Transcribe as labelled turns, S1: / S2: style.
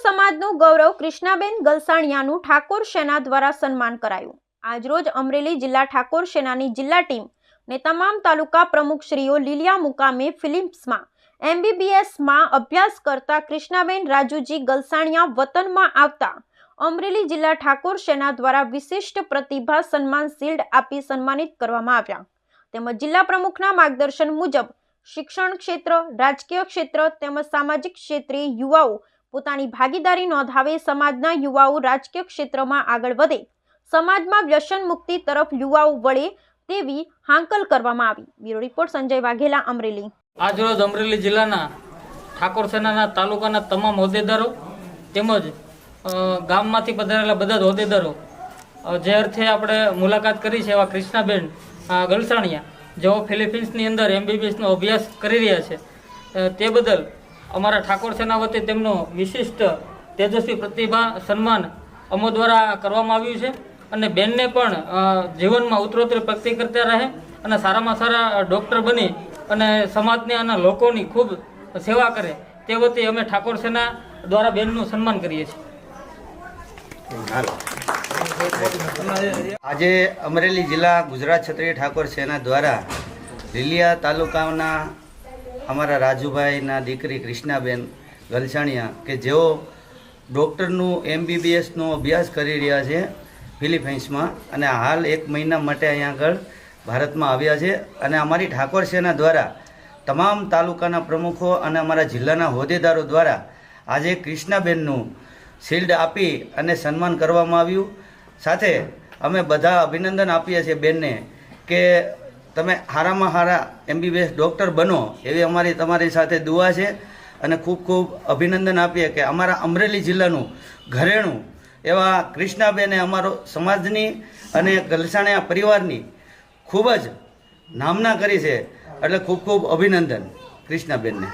S1: સમાજનું ગૌરવ કૃષ્ણાબેન ગલસાણિયાનું ઠાકોર સેના દ્વારા સન્માન કરાયું. આજરોજ અમરેલી જિલ્લા ઠાકોર સેનાની જિલ્લા ટીમ ને તમામ તાલુકા પ્રમુખશ્રીઓ લીલિયા મુકામે ફિલિમ્સમાં એમબીબીએસમાં અભ્યાસ કરતા કૃષ્ણાબેન રાજુજી ગલસાણિયા વતનમાં આવતા અમરેલી જિલ્લા ઠાકોર સેના દ્વારા વિશિષ્ટ પ્રતિભા સન્માન શિલ્ડ આપી સન્માનિત કરવામાં આવ્યા. તેમજ જિલ્લા પ્રમુખના માર્ગદર્શન મુજબ શિક્ષણ ક્ષેત્ર, રાજકીય ક્ષેત્ર તેમજ સામાજિક ક્ષેત્રે યુવાઓ પોતાની ભાગીદારી નોંધાવે સમાજના યુવાઓ રાજકીય ક્ષેત્રમાં આગળ વધે, સમાજમાં વ્યસન મુક્તિ તરફ યુવાઓ વળે તેવી હાંકલ કરવામાં આવી. Bureau report Sanjay Vaghela, Amreli.
S2: આજરોજ અમરેલી જિલ્લાના ઠાકોર સેનાના તાલુકાના તમામ હોદ્દેદારો તેમજ ગામમાંથી પધારેલા બધા જ હોદ્દેદારો જે અર્થે આપણે મુલાકાત કરી છે એવા કૃષ્ણાબેન ગલસાણિયા, જેઓ ફિલિપિન્સની અંદર એમબીબીએસનો અભ્યાસ કરી રહ્યા છે તે બદલ અમારા ઠાકોર સેના વતી તેમનો વિશિષ્ટ તેજસ્વી પ્રતિભા, સન્માન અમો દ્વારા કરવામાં આવ્યું છે અને બેનને પણ જીવનમાં ઉત્તરોત્તર પ્રગતિ કરતા રહે અને સારામાં સારા ડૉક્ટર બની અને સમાજને અને લોકોની ખૂબ સેવા કરે તે વતી અમે ઠાકોર સેના દ્વારા બેનનું સન્માન કરીએ છીએ.
S3: આજે અમરેલી જિલ્લા ગુજરાત ક્ષત્રિય ઠાકોર સેના દ્વારા લીલિયા તાલુકાના અમારા રાજુભાઈના દીકરી કૃષ્ણાબેન ગલસાણિયા કે જેઓ ડૉક્ટરનું એમબીબીએસનો અભ્યાસ કરી રહ્યા છે ફિલિપાઇન્સમાં અને હાલ એક મહિના માટે અહીંયા આગળ ભારતમાં આવ્યા છે અને અમારી ઠાકોર સેના દ્વારા તમામ તાલુકાના પ્રમુખો અને અમારા જિલ્લાના હોદ્દેદારો દ્વારા આજે કૃષ્ણાબેનનું શિલ્ડ આપી અને સન્માન કરવામાં આવ્યું. સાથે અમે બધા અભિનંદન આપીએ છીએ બેનને કે તમે હારામાં હારા એમબીબીએસ ડૉક્ટર બનો, એવી અમારી તમારી સાથે દુઆ છે. અને ખૂબ ખૂબ અભિનંદન આપીએ કે અમારા અમરેલી જિલ્લાનું ઘરેણું એવા કૃષ્ણાબેને અમારો સમાજની અને ગલસાણિયા પરિવારની ખૂબ જ નામના કરી છે. એટલે ખૂબ ખૂબ અભિનંદન કૃષ્ણાબેનને.